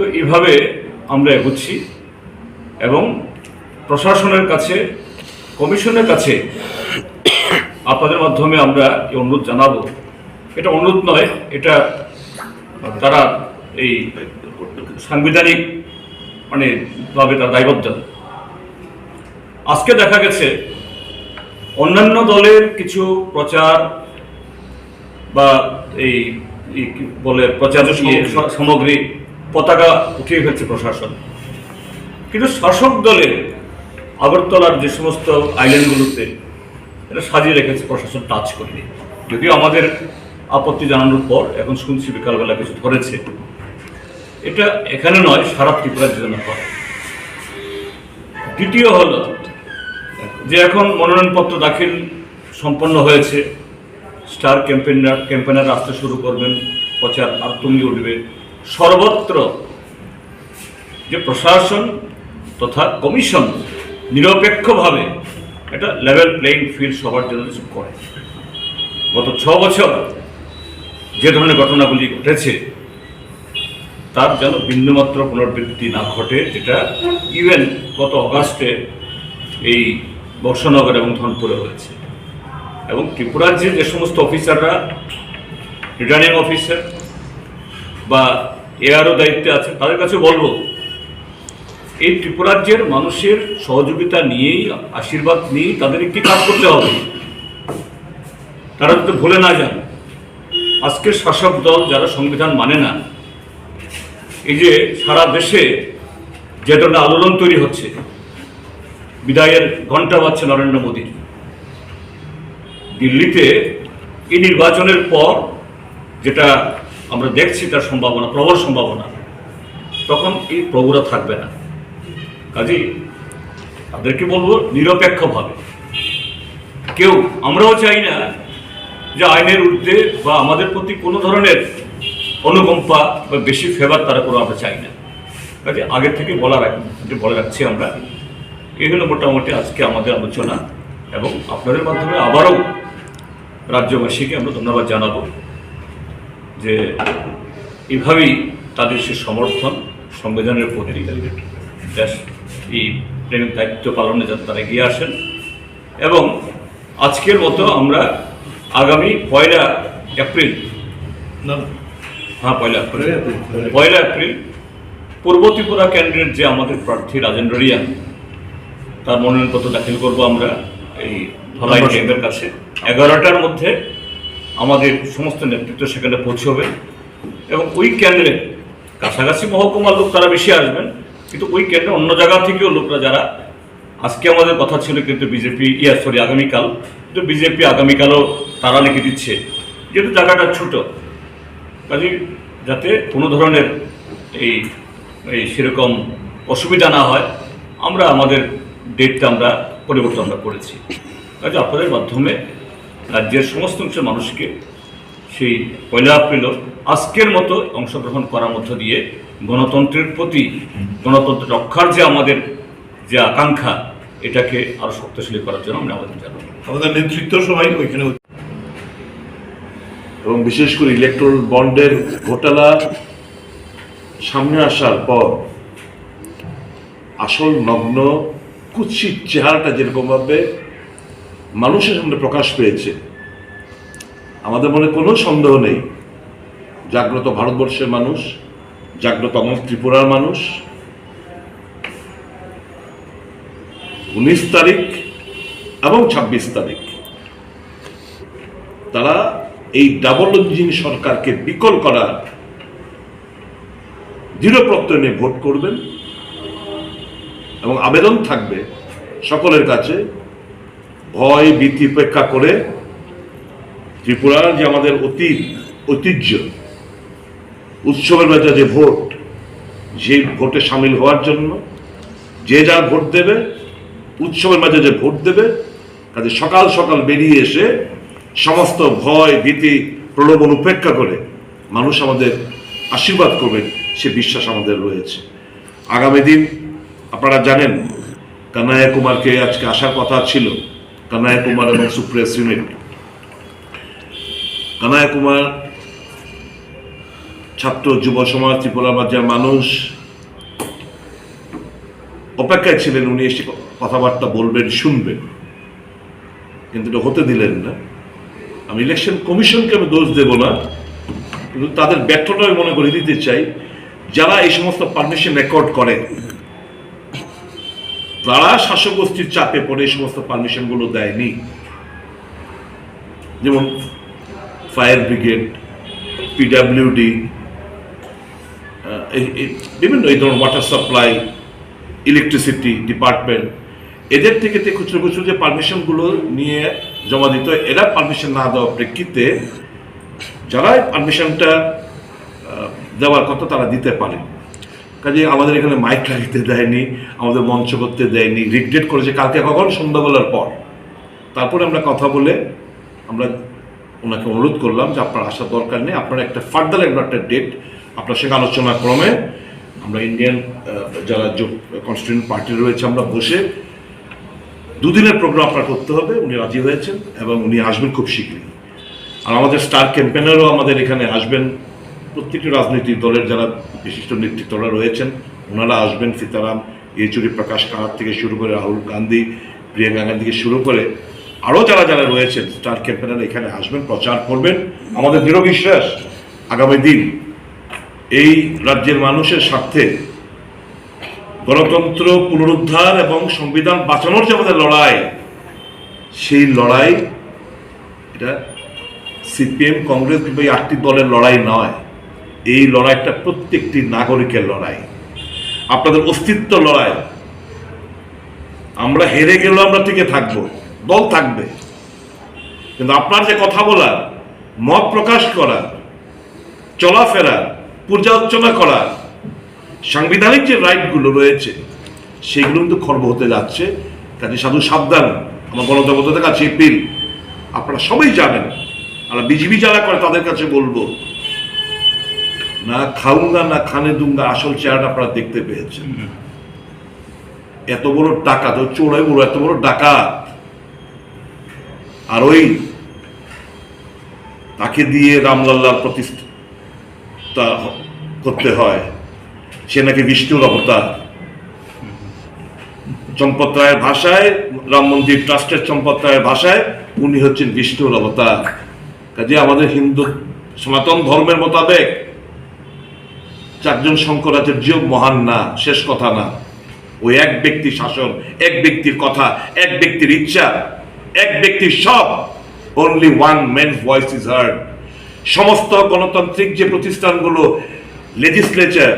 তো এভাবে আমরা এগোচ্ছি এবং প্রশাসনের কাছে কমিশনের কাছে আপনাদের মাধ্যমে আমরা এই অনুরোধ জানাব। এটা অনুরোধ নয় এটা তারা এই সাংবিধানিক মানে ভাবে তারা দায়বদ্ধ। আজকে দেখা গেছে অন্যান্য দলের কিছু প্রচার বা এই বলে প্রচার ইয়ে, সামগ্রী পতাকা উঠিয়ে ফেলছে প্রশাসন। কিন্তু শাসক দলের আগরতলার যে সমস্ত আইল্যান্ডগুলোতে এটা সাজিয়ে রেখেছে প্রশাসন, টাচ করেনি। যদিও আমাদের আপত্তি জানানোর পর এখন শুনছি বিকালবেলা কিছু ধরেছে। এটা এখানে নয়, সারা ত্রিপুরার জন্য হয় দ্বিতীয় হল যে এখন মনোনয়নপত্র দাখিল সম্পন্ন হয়েছে। স্টার ক্যাম্পেনার ক্যাম্পেনার আসতে শুরু করবেন, প্রচার আর তুঙ্গে উঠবে। সর্বত্র যে প্রশাসন তথা কমিশন নিরপেক্ষভাবে এটা লেভেল প্লেইং ফিল্ড সবার জন্য করে। গত ছ বছর যে ধরনের ঘটনাগুলি ঘটেছে, তার যেন বিন্দুমাত্র পুনরাবৃত্তি না ঘটে, যেটা ইভেন গত অগাস্টে এই বর্ষনগর এবং ধনপুরে হয়েছে। এবং ত্রিপুরার যে সমস্ত অফিসাররা রিটার্নিং অফিসার বা এআরও দায়িত্বে আছেন, তাদের কাছে বলব, এই ত্রিপুরাজ্যের মানুষের সহযোগিতা নিয়েই, আশীর্বাদ নিয়েই তাদের একটি কাজ করতে হবে। তারা যাতে ভুলে না যান। আজকের শাসক দল যারা সংবিধান মানে না, এই যে সারা দেশে যে ধরনের আলোড়ন তৈরি হচ্ছে, বিদায়ের ঘণ্টা বাজছে নরেন্দ্র মোদীর। দিল্লিতে এই নির্বাচনের পর যেটা আমরা দেখছি তার সম্ভাবনা, প্রবল সম্ভাবনা। তখন এই প্রভুরা থাকবে না। কাজেই তাদেরকে বলব নিরপেক্ষভাবে। কেউ, আমরাও চাই না যে আইনের ঊর্ধ্বে বা আমাদের প্রতি কোনো ধরনের অনুকম্পা বা বেশি ফেভার তারা কোনো আমরা চাই না। কাজে, আগে থেকে বলা রাখ, যে বলে রাখছি আমরা। এই হলো মোটামুটি আজকে আমাদের আলোচনা এবং আপনাদের মাধ্যমে আবারও রাজ্যবাসীকে আমরা ধন্যবাদ জানাব। যে এভাবেই তাদের সে সমর্থন সংবিধানের প্রতি এই প্রেমের দায়িত্ব পালনে যাতে তারা এগিয়ে আসেন। এবং আজকের মতো আমরা আগামী পয়লা এপ্রিল না হ্যাঁ পয়লা এপ্রিল পয়লা এপ্রিল পূর্ব ত্রিপুরা কেন্দ্রের যে আমাদের প্রার্থী রাজেন্দ্র রিয়ান তার মনোনয়নপত্র দাখিল করব আমরা এই ধলাই কাছে। এগারোটার মধ্যে আমাদের সমস্ত নেতৃত্ব সেখানে পৌঁছবে। এবং ওই কেন্দ্রে কাছাকাছি মহকুমার লোক তারা বেশি আসবেন, কিন্তু ওই কেন্দ্রে অন্য জায়গা থেকেও লোকরা যারা, আজকে আমাদের কথা ছিল কিন্তু বিজেপি, ইয়া সরি আগামীকাল, কিন্তু বিজেপি আগামীকালও তারা লিখে দিচ্ছে, যেহেতু জায়গাটা ছোট। কাজে যাতে কোনো ধরনের এই এই সেরকম অসুবিধা না হয়, আমরা আমাদের ডেটটা আমরা পরিবর্তন আমরা করেছি। কাজে আপনাদের মাধ্যমে রাজ্যের সমস্ত অংশের মানুষকে সেই পয়লা এপ্রিল আজকের মতো অংশগ্রহণ করার মধ্য দিয়ে গণতন্ত্রের প্রতি গণতন্ত্র রক্ষার যে আমাদের যে আকাঙ্ক্ষা এটাকে আরও শক্তিশালী করার জন্য আমরা আবেদন জানাব। আমাদের নেতৃত্ব সবাই ওইখানে এবং বিশেষ করে ইলেকট্রাল বন্ডের ঘোটালা সামনে আসার পর আসল নগ্ন কুৎসিত চেহারাটা যেরকমভাবে মানুষের সামনে প্রকাশ পেয়েছে। আমাদের মনে কোনো সন্দেহ নেই। জাগ্রত ভারতবর্ষের মানুষ, জাগ্রত আমার ত্রিপুরার মানুষ। উনিশ তারিখ এবং ছাব্বিশ তারিখ। তারা এই ডাবল ইঞ্জিন সরকারকে বিকল করার দৃঢ় প্রত্যয় নিয়ে ভোট করবেন এবং আবেদন থাকবে সকলের কাছে ভয়, ভীতি উপেক্ষা করে ত্রিপুরার যে আমাদের অতীত ঐতিহ্য, উৎসবের বাজার যে ভোট সেই ভোটে সামিল হওয়ার জন্য, যে যার ভোট দেবে, উৎসবের মাঝে যে ভোট দেবে, কাজে সকাল সকাল বেরিয়ে এসে সমস্ত ভয়, ভীতি, প্রলোভন উপেক্ষা করে মানুষ আমাদের আশীর্বাদ করবেন, সে বিশ্বাস আমাদের রয়েছে। আগামী দিন আপনারা জানেন, কানাইয়া কুমারকে আজকে আসার কথা ছিল। কানাইয়া কুমার এবং সুপ্রেস ইউনিট কানাইয়া কুমার ছাত্র যুব সমাজ ত্রিপুরা রাজ্যের মানুষ অপেক্ষায় ছিলেন, উনি এসে কথাবার্তা বলবেন, শুনবেন। কিন্তু এটা হতে দিলেন না। আমি ইলেকশন কমিশনকে আমি দোষ দেব না। কিন্তু তাদের ব্যর্থতা আমি মনে করে, দিতে চাই। যারা এই সমস্ত পারমিশন রেকর্ড করে তারা শাসক গোষ্ঠীর চাপে পড়ে, এই সমস্ত পারমিশনগুলো দেয়নি। যেমন ফায়ার ব্রিগেড পিডাব্লিউডি বিভিন্ন এই ধরনের ওয়াটার সাপ্লাই ইলেকট্রিসিটি ডিপার্টমেন্ট এদের থেকে যে খুচরো খুচরো যে পারমিশনগুলো নিয়ে জমা দিত এরা পারমিশন না দেওয়ার প্রেক্ষিতে যারা পারমিশনটা দেওয়ার কথা তারা দিতে পারে। কাজে আমাদের এখানে মাইক রাখতে দেয়নি, আমাদের মঞ্চ করতে দেয়নি রিগ্রেট করেছে। কালকে কখন সন্ধ্যাবেলার পর। তারপরে আমরা কথা বলে আমরা ওনাকে অনুরোধ করলাম যে আপনার আসার দরকার নেই। আপনার একটা ফার্দার একবার একটা ডেট আপনার সঙ্গে আলোচনা ক্রমে আমরা ইন্ডিয়ান যারা কনস্টিটিউন্ট পার্টি রয়েছে, আমরা বসে দুদিনের প্রোগ্রাম আপনার করতে হবে। উনি রাজি হয়েছেন এবং উনি আসবেন খুব শীঘ্রই। আর আমাদের স্টার ক্যাম্পেনারও আমাদের এখানে আসবেন। প্রত্যেকটি রাজনৈতিক দলের যারা বিশিষ্ট নেতৃত্বরা রয়েছেন, ওনারা আসবেন সীতারাম, ইয়েচুরি প্রকাশ কারাত থেকে শুরু করে রাহুল গান্ধী, প্রিয়াঙ্কা গান্ধী থেকে শুরু করে আরও যারা যারা রয়েছেন, স্টার ক্যাম্পেনার এখানে আসবেন, প্রচার করবেন। আমাদের দৃঢ় বিশ্বাস, আগামী দিন এই রাজ্যের মানুষের স্বার্থে গণতন্ত্র পুনরুদ্ধার এবং সংবিধান বাঁচানোর যে আমাদের লড়াই, সেই লড়াই এটা সিপিএম, কংগ্রেস কিংবা এই আটটি দলের লড়াই নয়। এই লড়াইটা প্রত্যেকটি নাগরিকের লড়াই। আপনাদের অস্তিত্ব লড়াই। আমরা হেরে গেলেও আমরা টিকে থাকব, দল থাকবে। কিন্তু আপনার যে কথা বলা মত প্রকাশ করা, চলাফেরা, পূজা অর্চনা করা, সাংবিধানিক যে রাইটগুলো রয়েছে, সেগুলো কিন্তু খর্ব হতে যাচ্ছে। কাজে সাধু সাবধান, আমার গণদেবতাদের কাছে এপিল আপনারা সবাই জানেন, আমরা বিজিবি যারা করে তাদের কাছে বলব না খাউঙ্গা না খানে দুঙ্গা আসল চেহারাটা আপনারা দেখতে পেয়েছেন। এত বড় ডাকাত ওই চোরাই বড় এত বড় ডাকাত। আর ওই তাকে দিয়ে রামলাল্লার প্রতিষ্ঠা করতে হয়। সে নাকি বিষ্ণুর অবতার। চম্পত রায়ের ভাষায় রাম মন্দির ট্রাস্টের চম্পত রায়ের ভাষায় উনি হচ্ছেন বিষ্ণুর অবতার। কাজে আমাদের হিন্দু সনাতন ধর্মের মোতাবেক চারজন শঙ্করাচার্য মহান না, শেষ কথা না। ওই এক ব্যক্তি শাসন, এক ব্যক্তির কথা, এক ব্যক্তির ইচ্ছা, এক ব্যক্তির সব। Only one man voice is heard সমস্ত গণতান্ত্রিক যে প্রতিষ্ঠানগুলো লেজিসলেচার